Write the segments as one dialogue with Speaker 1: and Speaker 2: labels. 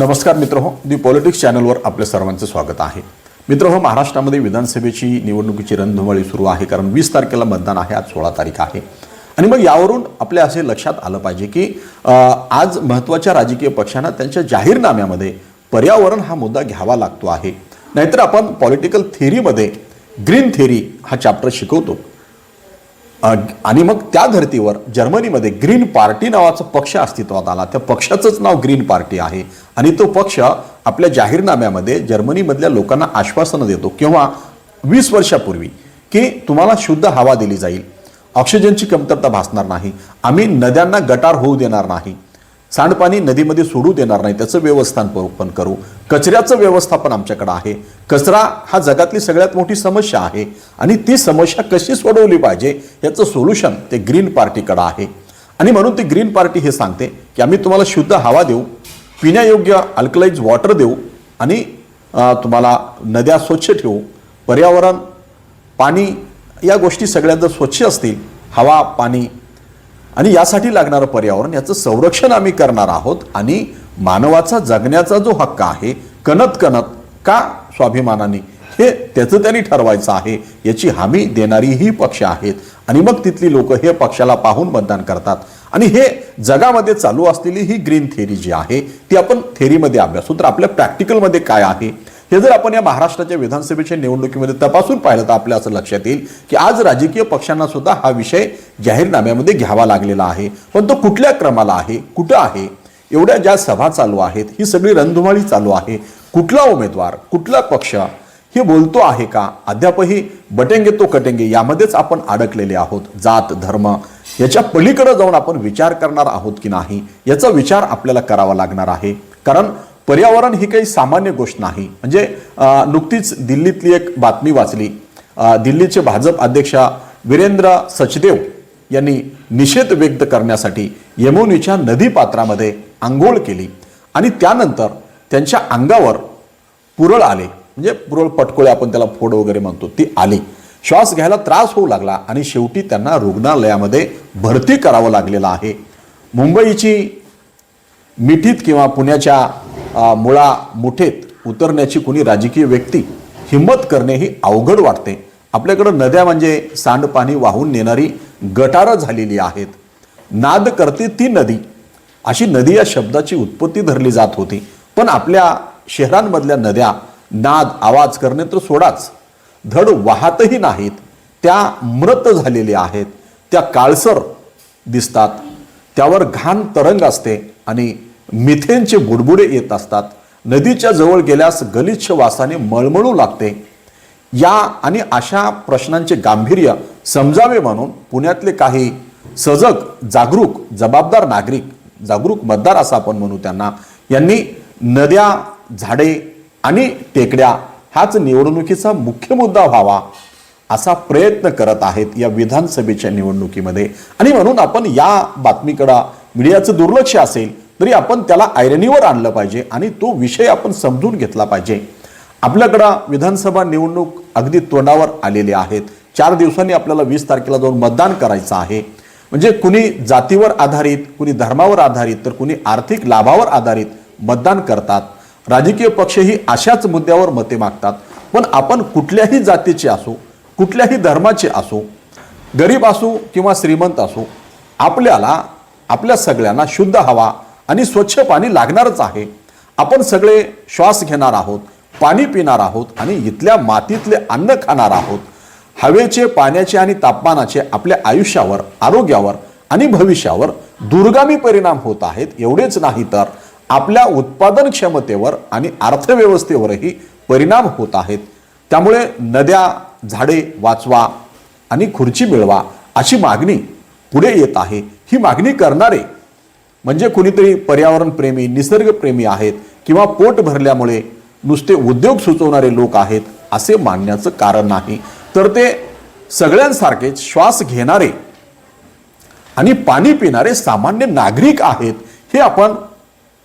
Speaker 1: नमस्कार मित्र हो दी पॉलिटिक्स चॅनलवर आपल्या सर्वांचं स्वागत आहे. मित्र हो महाराष्ट्रामध्ये विधानसभेची निवडणुकीची रणधुमाळी सुरू आहे कारण वीस तारखेला मतदान आहे आज सोळा तारीख आहे. आणि मग यावरून आपल्या असे लक्षात आलं पाहिजे की आज महत्त्वाच्या राजकीय पक्षांना त्यांच्या जाहीरनाम्यामध्ये पर्यावरण हा मुद्दा घ्यावा लागतो आहे. नाहीतर आपण पॉलिटिकल थेरीमध्ये ग्रीन थेरी हा चॅप्टर शिकवतो. आणि मग त्या धर्तीवर जर्मनीमध्ये ग्रीन पार्टी नावाचा पक्ष अस्तित्वात आला. त्या पक्षाचंच नाव ग्रीन पार्टी आहे. आणि तो पक्ष आपल्या जाहीरनाम्यामध्ये जर्मनीमधल्या लोकांना आश्वासनं देतो किंवा वीस वर्षापूर्वी की तुम्हाला शुद्ध हवा दिली जाईल. ऑक्सिजनची कमतरता भासणार नाही. आम्ही नद्यांना गटार होऊ देणार नाही. सांडपाणी नदीमध्ये सोडू देणार नाही. त्याचं व्यवस्थापन करू कचऱ्याचं व्यवस्थापन आमच्याकडे आहे. कचरा हा जगातली सगळ्यात मोठी समस्या आहे. आणि ती समस्या कशी सोडवली पाहिजे याचं सोल्युशन ते ग्रीन पार्टीकडं आहे. आणि म्हणून ती ग्रीन पार्टी हे सांगते की आम्ही तुम्हाला शुद्ध हवा देऊ. पिण्यायोग्य अल्कलाइज वॉटर देऊ आणि तुम्हाला नद्या स्वच्छ ठेवू. पर्यावरण पाणी या गोष्टी सगळ्या जर स्वच्छ असतील हवा पाणी आणि यासाठी लागणारं पर्यावरण याचं संरक्षण आम्ही करणार आहोत आणि मानवाचा जगण्याचा जो हक्क आहे कणत कणत का स्वाभिमानाने हे त्याचं त्यांनी ठरवायचं आहे याची हमी देणारी ही पक्ष आहेत. आणि मग तिथली लोक हे पक्षाला पाहून मतदान करतात. आणि हे जगामध्ये चालू असलेली ही ग्रीन थेरी जी आहे ती आपण थेरीमध्ये अभ्यासू. तर आपल्या प्रॅक्टिकलमध्ये काय आहे? हे जर आपण या महाराष्ट्राच्या विधानसभेच्या निवडणुकीमध्ये तपासून पाहिलं तर आपल्या असं लक्षात येईल की आज राजकीय पक्षांना सुद्धा हा विषय जाहीरनाम्यामध्ये घ्यावा लागलेला आहे. पण तो कुठल्या क्रमाला आहे? कुठं आहे? एवढ्या ज्या सभा चालू आहेत ही सगळी रणधुमाळी चालू आहे. कुठला उमेदवार कुठला पक्ष हे बोलतो आहे का? अद्यापही बटेंगे तो कटेंगे यामध्येच आपण अडकलेले आहोत. जात धर्म याच्या पलीकडे जाऊन आपण विचार करणार आहोत की नाही? याचा विचार आपल्याला करावा लागणार आहे. कारण पर्यावरण ही काही सामान्य गोष्ट नाही. म्हणजे नुकतीच दिल्लीतली एक बातमी वाचली. दिल्लीचे भाजप अध्यक्ष वीरेंद्र सचदेव यांनी निषेध व्यक्त करण्यासाठी यमुनीच्या नदीपात्रामध्ये आंघोळ केली. आणि त्यानंतर त्यांच्या अंगावर पुरळ आले. म्हणजे पुरळ पटकोळे आपण त्याला फोड वगैरे म्हणतो ती आली. श्वास घ्यायला त्रास होऊ लागला आणि शेवटी त्यांना रुग्णालयामध्ये भरती करावं लागलेलं आहे. मुंबईची मिठीत किंवा पुण्याच्या मुळा मुठेत उतरण्याची कुणी राजकीय व्यक्ती हिंमत करणे ही अवघड वाटते. आपल्याकडं नद्या म्हणजे सांडपाणी वाहून नेणारी गटारं झालेली आहेत. नाद करते ती नदी. अशी नदी या शब्दाची उत्पत्ती धरली जात होती. पण आपल्या शहरांमधल्या नद्या नाद आवाज करणे तर सोडाच. धड वाहतही नाहीत. त्या मृत झालेल्या आहेत. त्या काळसर दिसतात. त्यावर घाण तरंग असते आणि मिथेनचे बुडबुडे येत असतात. नदीच्या जवळ गेल्यास गलिच्छ वासाने मळमळू लागते. या आणि अशा प्रश्नांचे गांभीर्य समजावे म्हणून पुण्यातले काही सजग जागरूक जबाबदार नागरिक जागरूक मतदार असं आपण म्हणू त्यांना यांनी नद्या झाडे आणि टेकड्या हाच निवडणुकीचा मुख्य मुद्दा व्हावा असा प्रयत्न करत आहेत या विधानसभेच्या निवडणुकीमध्ये. आणि म्हणून आपण या बातमीकडं मीडियाचं दुर्लक्ष असेल तरी आपण त्याला ऐरणीवर आणलं पाहिजे आणि तो विषय आपण समजून घेतला पाहिजे. आपल्याकडं विधानसभा निवडणूक अगदी तोंडावर आलेली आहेत. चार दिवसांनी आपल्याला वीस तारखेला जाऊन मतदान करायचं आहे. म्हणजे कुणी जातीवर आधारित कुणी धर्मावर आधारित तर कुणी आर्थिक लाभावर आधारित मतदान करतात. राजकीय पक्षही अशाच मुद्द्यावर मते मागतात. पण आपण कुठल्याही जातीचे असो कुठल्याही धर्माचे असो गरीब असो किंवा श्रीमंत असो आपल्याला आपल्या सगळ्यांना शुद्ध हवा आणि स्वच्छ पाणी लागणारच आहे. आपण सगळे श्वास घेणार आहोत पाणी पिणार आहोत आणि इथल्या मातीतले अन्न खाणार आहोत. हवेचे पाण्याचे आणि तापमानाचे आपल्या आयुष्यावर आरोग्यावर आणि भविष्यावर दुर्गामी परिणाम होत आहेत. एवढेच नाही तर आपल्या उत्पादन क्षमतेवर आणि अर्थव्यवस्थेवरही परिणाम होत आहेत. त्यामुळे नद्या झाडे वाचवा आणि खुर्ची मिळवा अशी मागणी पुढे येत आहे. ही मागणी करणारे म्हणजे कुणीतरी पर्यावरणप्रेमी निसर्गप्रेमी आहेत किंवा पोट भरल्यामुळे नुसते उद्योग सुचवणारे लोक आहेत असे मानण्याचं कारण नाही. तर ते सगळ्यांसारखेच श्वास घेणारे आणि पाणी पिणारे सामान्य नागरिक आहेत हे आपण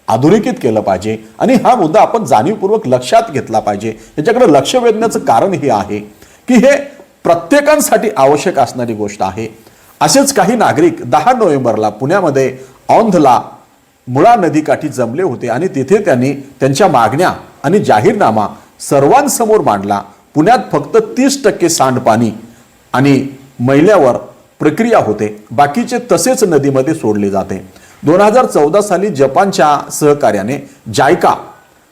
Speaker 1: अधोरेखित केलं पाहिजे. आणि हा मुद्दा आपण जाणीवपूर्वक लक्षात घेतला पाहिजे. याच्याकडे लक्ष वेधण्याचं कारण हे आहे की हे प्रत्येकांसाठी आवश्यक असणारी गोष्ट आहे. असेच काही नागरिक दहा नोव्हेंबरला पुण्यामध्ये औंधला मुळा नदीकाठी जमले होते आणि तिथे त्यांनी त्यांच्या मागण्या आणि जाहीरनामा सर्वांसमोर मांडला. पुण्यात फक्त तीस टक्के सांडपाणी आणि मैल्यावर प्रक्रिया होते. बाकीचे तसेच नदीमध्ये सोडले जाते. दोन हजार चौदा साली जपानच्या सहकार्याने जायका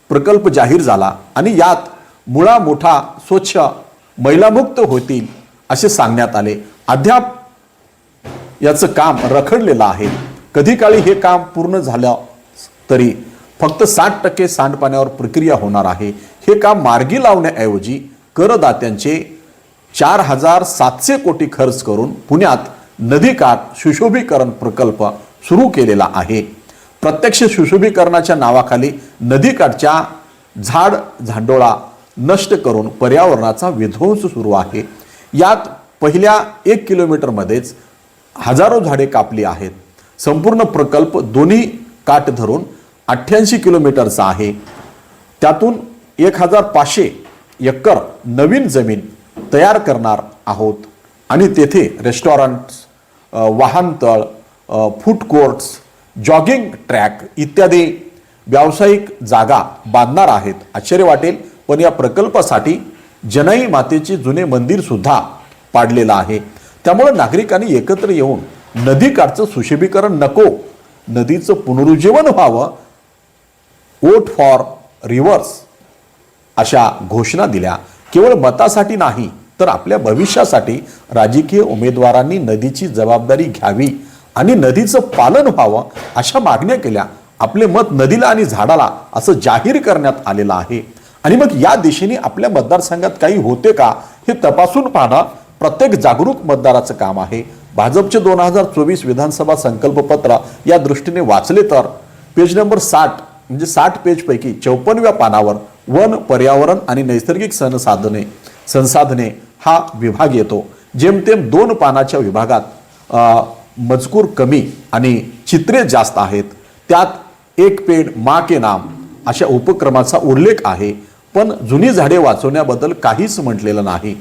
Speaker 1: प्रकल्प जाहीर झाला आणि यात मुळा मोठा स्वच्छ मैलामुक्त होतील असे सांगण्यात आले. अद्याप याचं काम रखडलेलं आहे. कधी काळी हे काम पूर्ण झालं तरी फक्त साठ टक्के सांडपाण्यावर प्रक्रिया होणार आहे. हे काम मार्गी लावण्याऐवजी करदात्यांचे चार हजार सातशे कोटी खर्च करून पुण्यात नदीकाठ सुशोभीकरण प्रकल्प सुरू केलेला आहे. प्रत्यक्ष सुशोभीकरणाच्या नावाखाली नदीकाठच्या झाड झांडोळा नष्ट करून पर्यावरणाचा विध्वंस सुरू आहे. यात पहिल्या एक किलोमीटरमध्येच हजारो झाडे कापली आहेत. संपूर्ण प्रकल्प दोन्ही काठ धरून अठ्ठ्याऐंशी किलोमीटरचा आहे. त्यातून एक हजार पाचशे एकर नवीन जमीन तयार करणार आहोत. आणि तेथे रेस्टॉरंट्स वाहनतळ फूड कोर्ट्स जॉगिंग ट्रॅक इत्यादी व्यावसायिक जागा बांधणार आहेत. आश्चर्य वाटेल पण या प्रकल्पासाठी जनई मातेचे जुने मंदिरसुद्धा पाडलेलं आहे. त्यामुळे नागरिकांनी एकत्र येऊन नदीकाठचं सुशोभीकरण नको नदीचं पुनरुज्जीवन व्हावं वोट फॉर रिव्हर्स अशा घोषणा दिल्या. केवळ मतासाठी नाही तर आपल्या भविष्यासाठी राजकीय उमेदवारांनी नदीची जबाबदारी घ्यावी आणि नदीचं पालन व्हावं अशा मागण्या केल्या. आपले मत नदीला आणि झाडाला असं जाहीर करण्यात आलेलं आहे. आणि मग या दिशेने आपल्या मतदारसंघात काही होते का हे तपासून पाहणं प्रत्येक जागरूक मतदाराचं काम आहे. भाजपचे दोन हजार चोवीस विधानसभा संकल्पपत्र या दृष्टीने वाचले तर पेज नंबर साठ म्हणजे साठ पेजपैकी चौपन्नव्या पानावर वन पर्यावरण आणि नैसर्गिक संसाधने संसाधने हा विभाग येतो. जेमतेम दोन पानाच्या विभागात मजकूर कमी आणि चित्रे जास्त आहेत त्यात एक पेड मा के नाम अशा उपक्रमाचा उल्लेख आहे पण जुनी झाडे वाचवण्याबद्दल काहीच म्हटलेलं नाही.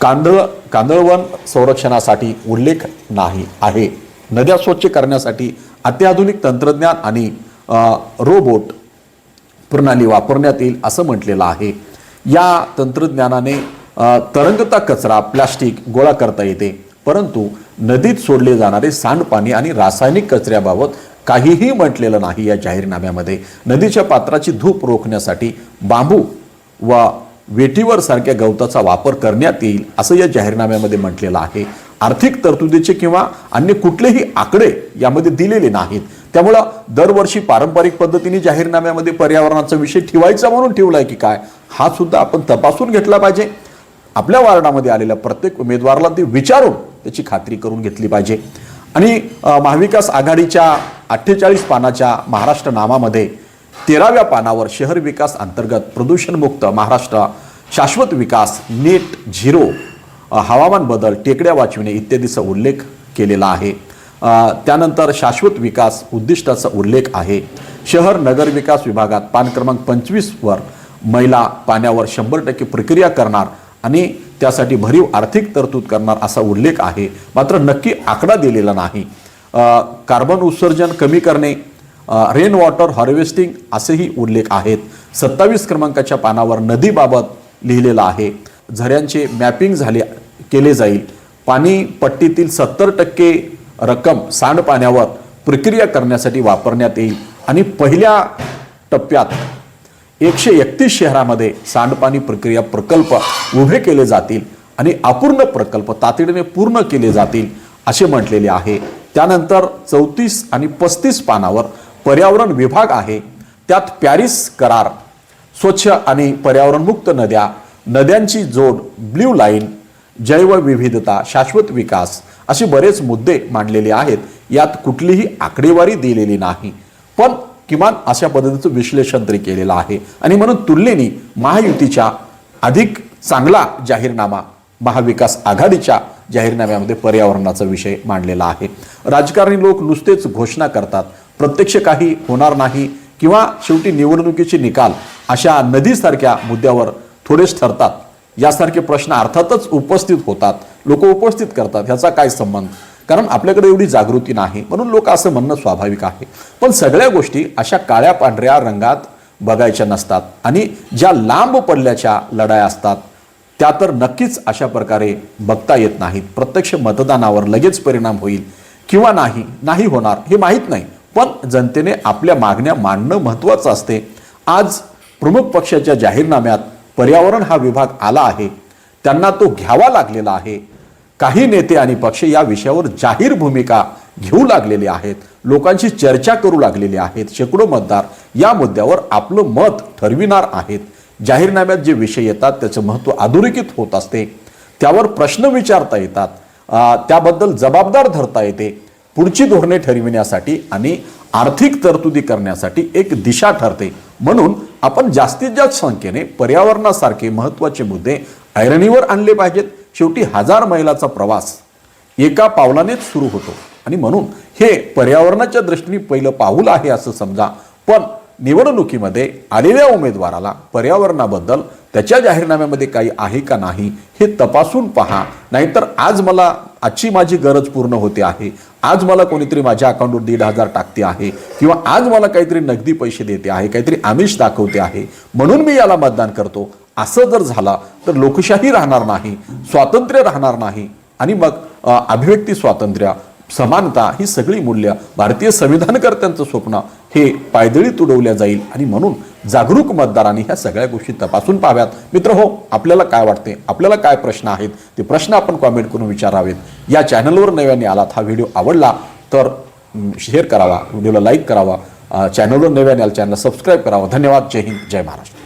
Speaker 1: कांदळ कांदळवन संरक्षणासाठी उल्लेख नाही आहे. नद्या स्वच्छ करण्यासाठी अत्याधुनिक तंत्रज्ञान आणि रोबोट प्रणाली वापरण्यात येईल असं म्हटलेलं आहे. या तंत्रज्ञानाने तरंगता कचरा प्लास्टिक गोळा करता येते. परंतु नदीत सोडले जाणारे सांडपाणी आणि रासायनिक कचऱ्याबाबत काहीही म्हटलेलं नाही या जाहीरनाम्यामध्ये. नदीच्या पात्राची धूप रोखण्यासाठी बांबू व वेटीवर सारख्या गवताचा वापर करण्यात येईल असं या जाहीरनाम्यामध्ये म्हटलेलं आहे. आर्थिक तरतुदीचे किंवा अन्य कुठलेही आकडे यामध्ये दिलेले नाहीत. त्यामुळं दरवर्षी पारंपरिक पद्धतीने जाहीरनाम्यामध्ये पर्यावरणाचा विषय ठेवायचा म्हणून ठेवलाय की काय हा सुद्धा आपण तपासून घेतला पाहिजे. आपल्या वार्डामध्ये आलेल्या प्रत्येक उमेदवाराला ते विचारून त्याची खात्री करून घेतली पाहिजे. आणि महाविकास आघाडीच्या अठ्ठेचाळीस पानाच्या महाराष्ट्र नामामध्ये तेराव्या पानावर शहर विकास अंतर्गत प्रदूषणमुक्त महाराष्ट्र शाश्वत विकास नेट झिरो हवामान बदल टेकड्या वाचविणे इत्यादीचा उल्लेख केलेला आहे. त्यानंतर शाश्वत विकास उद्दिष्टाचा उल्लेख आहे. शहर नगर विकास विभागात पान क्रमांक पंचवीसवर महिला पाण्यावर शंभर टक्के प्रक्रिया करणार आणि त्यासाठी भरीव आर्थिक तरतूद करणार असा उल्लेख आहे. मात्र नक्की आकडा दिलेला नाही. कार्बन उत्सर्जन कमी करणे रेन वॉटर हार्वेस्टिंग असेही उल्लेख आहेत. सत्तावीस क्रमांकाच्या पानावर नदीबाबत लिहिलेलं आहे. झऱ्यांचे मॅपिंग झाले केले जाईल. पाणी पट्टीतील सत्तर टक्के रक्कम सांडपाण्यावर प्रक्रिया करण्यासाठी वापरण्यात येईल. आणि पहिल्या टप्प्यात एकशे एकतीस शहरामध्ये सांडपाणी प्रक्रिया प्रकल्प उभे केले जातील आणि अपूर्ण प्रकल्प तातडीने पूर्ण केले जातील असे म्हटलेले आहे. त्यानंतर चौतीस आणि पस्तीस पानावर पर्यावरण विभाग आहे. त्यात पॅरिस करार स्वच्छ आणि पर्यावरणमुक्त नद्या नद्यांची जोड ब्ल्यू लाईन जैवविविधता शाश्वत विकास असे बरेच मुद्दे मांडलेले आहेत. यात कुठलीही आकडेवारी दिलेली नाही. पण किमान अशा पद्धतीचं विश्लेषण तरी केलेलं आहे. आणि म्हणून तुलनेने महायुतीच्या अधिक चांगला जाहीरनामा महाविकास आघाडीच्या जाहीरनाम्यामध्ये पर्यावरणाचा विषय मांडलेला आहे. राजकारणी लोक नुसतेच घोषणा करतात प्रत्यक्ष काही होणार नाही किंवा शेवटी निवडणुकीचे निकाल अशा नदीसारख्या मुद्द्यावर थोडेच ठरतात. यासारखे प्रश्न अर्थातच उपस्थित होतात. लोक उपस्थित करतात. ह्याचा काय संबंध? कारण आपल्याकडे एवढी जागृती नाही. म्हणून लोक असं म्हणणं स्वाभाविक आहे. पण सगळ्या गोष्टी अशा काळ्या पांढऱ्या रंगात बघायच्या नसतात. आणि ज्या लांब पडल्याच्या लढाया असतात त्या तर नक्कीच अशा प्रकारे बघता येत नाहीत. प्रत्यक्ष मतदानावर लगेच परिणाम होईल किंवा नाही नाही होणार हे माहीत नाही. पण जनतेने आपल्या मागण्या मांडणं महत्त्वाचं असते. आज प्रमुख पक्षाच्या जाहीरनाम्यात पर्यावरण हा विभाग आला आहे. त्यांना तो घ्यावा लागलेला आहे. काही नेते आणि पक्ष या विषयावर जाहीर भूमिका घेऊ लागलेले आहेत. लोकांशी चर्चा करू लागलेले आहेत. शेकडो मतदार या मुद्द्यावर आपलं मत ठरविणार आहेत. जाहीरनाम्यात जे विषय येतात त्याचं महत्त्व अधोरेखित होत असते. त्यावर प्रश्न विचारता येतात. त्याबद्दल जबाबदार धरता येते. पुढची धोरणे ठरविण्यासाठी आणि आर्थिक तरतुदी करण्यासाठी एक दिशा ठरते. म्हणून आपण जास्तीत जास्त संख्येने पर्यावरणासारखे महत्त्वाचे मुद्दे ऐरणीवर आणले पाहिजेत. शेवटी हजार मैलाचा प्रवास एका पावलानेच सुरू होतो. आणि म्हणून हे पर्यावरणाच्या दृष्टीने पहिलं पाऊल आहे असं समजा. पण निवडणुकीमध्ये आलेल्या उमेदवाराला पर्यावरणाबद्दल त्याच्या जाहीरनाम्यामध्ये काही आहे का नाही हे तपासून पहा. नाहीतर आज मला आजची माझी गरज पूर्ण होते आहे. आज मला कोणीतरी माझ्या अकाउंटवर दीड हजार टाकते आहे. किंवा आज मला काहीतरी नगदी पैसे देते आहे. काहीतरी आमिष दाखवते आहे. म्हणून मी याला मतदान करतो. असं जर झाला तर लोकशाही राहणार नाही स्वातंत्र्य राहणार नाही. आणि मग अभिव्यक्ती स्वातंत्र्य समानता ही सगळी मूल्य भारतीय संविधानकर्त्यांचं स्वप्न हे पायदळी तुडवल्या जाईल. आणि म्हणून जागरूक मतदारांनी ह्या सगळ्या गोष्टी तपासून पाहाव्यात. मित्र हो आपल्याला काय वाटते? आपल्याला काय प्रश्न आहेत? ते प्रश्न आपण कॉमेंट करून विचारावेत. या चॅनलवर नव्याने आलात हा व्हिडिओ आवडला तर शेअर करावा व्हिडिओला लाईक करावा. चॅनलवर नव्याने आला चॅनलला सबस्क्राईब करावा. धन्यवाद. जय हिंद. जय महाराष्ट्र.